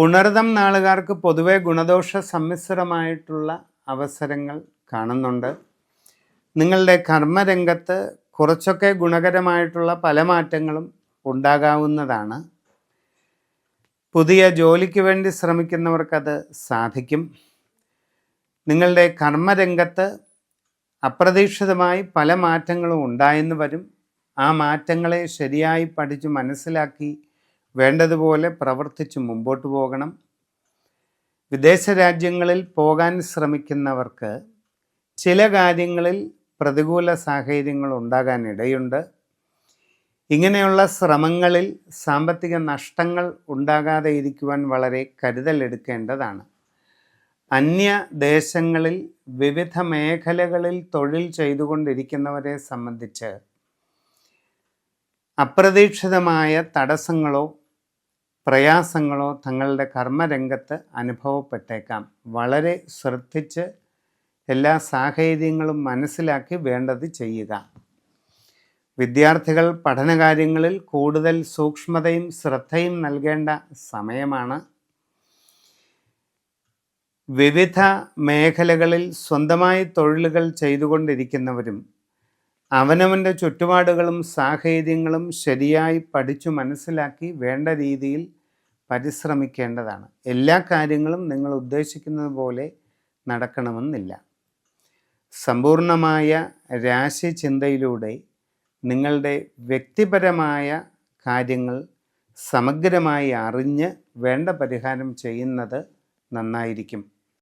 പുണർതം നാളുകാർക്ക് പൊതുവെ ഗുണദോഷ സമ്മിശ്രമായിട്ടുള്ള അവസരങ്ങൾ കാണുന്നുണ്ട്. നിങ്ങളുടെ കർമ്മരംഗത്ത് കുറച്ചൊക്കെ ഗുണകരമായിട്ടുള്ള പല മാറ്റങ്ങളും ഉണ്ടാകാവുന്നതാണ്. പുതിയ ജോലിക്ക് വേണ്ടി ശ്രമിക്കുന്നവർക്കത് സാധിക്കും. നിങ്ങളുടെ കർമ്മരംഗത്ത് അപ്രതീക്ഷിതമായി പല മാറ്റങ്ങളും ഉണ്ടായെന്ന് വരും. ആ മാറ്റങ്ങളെ ശരിയായി പഠിച്ചു മനസ്സിലാക്കി വേണ്ടതുപോലെ പ്രവർത്തിച്ച് മുമ്പോട്ട് പോകണം. വിദേശ രാജ്യങ്ങളിൽ പോകാൻ ശ്രമിക്കുന്നവർക്ക് ചില കാര്യങ്ങളിൽ പ്രതികൂല സാഹചര്യങ്ങൾ ഉണ്ടാകാൻ ഇടയുണ്ട്. ഇങ്ങനെയുള്ള ശ്രമങ്ങളിൽ സാമ്പത്തിക നഷ്ടങ്ങൾ ഉണ്ടാകാതെ ഇരിക്കുവാൻ വളരെ കരുതലെടുക്കേണ്ടതാണ് അന്യ ദേശങ്ങളിൽ വിവിധ മേഖലകളിൽ തൊഴിൽ ചെയ്തുകൊണ്ടിരിക്കുന്നവരെ സംബന്ധിച്ച് അപ്രതീക്ഷിതമായ തടസ്സങ്ങളോ പ്രയാസങ്ങളോ തങ്ങളുടെ കർമ്മരംഗത്ത് അനുഭവപ്പെട്ടേക്കാം. വളരെ ശ്രദ്ധിച്ച് എല്ലാ സാഹചര്യങ്ങളും മനസ്സിലാക്കി വേണ്ടത് ചെയ്യുക. വിദ്യാർത്ഥികൾ പഠനകാര്യങ്ങളിൽ കൂടുതൽ സൂക്ഷ്മതയും ശ്രദ്ധയും നൽകേണ്ട സമയമാണ്. വിവിധ മേഖലകളിൽ സ്വന്തമായി തൊഴിലുകൾ ചെയ്തുകൊണ്ടിരിക്കുന്നവരും അവനവന്റെ ചുറ്റുപാടുകളും സാഹചര്യങ്ങളും ശരിയായി പഠിച്ചു മനസ്സിലാക്കി വേണ്ട രീതിയിൽ പരിശ്രമിക്കേണ്ടതാണ്. എല്ലാ കാര്യങ്ങളും നിങ്ങൾ ഉദ്ദേശിക്കുന്നത് പോലെ നടക്കണമെന്നില്ല. സമ്പൂർണമായ രാശി ചിന്തയിലൂടെ നിങ്ങളുടെ വ്യക്തിപരമായ കാര്യങ്ങൾ സമഗ്രമായി അറിഞ്ഞ് വേണ്ട പരിഹാരം ചെയ്യുന്നത് നന്നായിരിക്കും.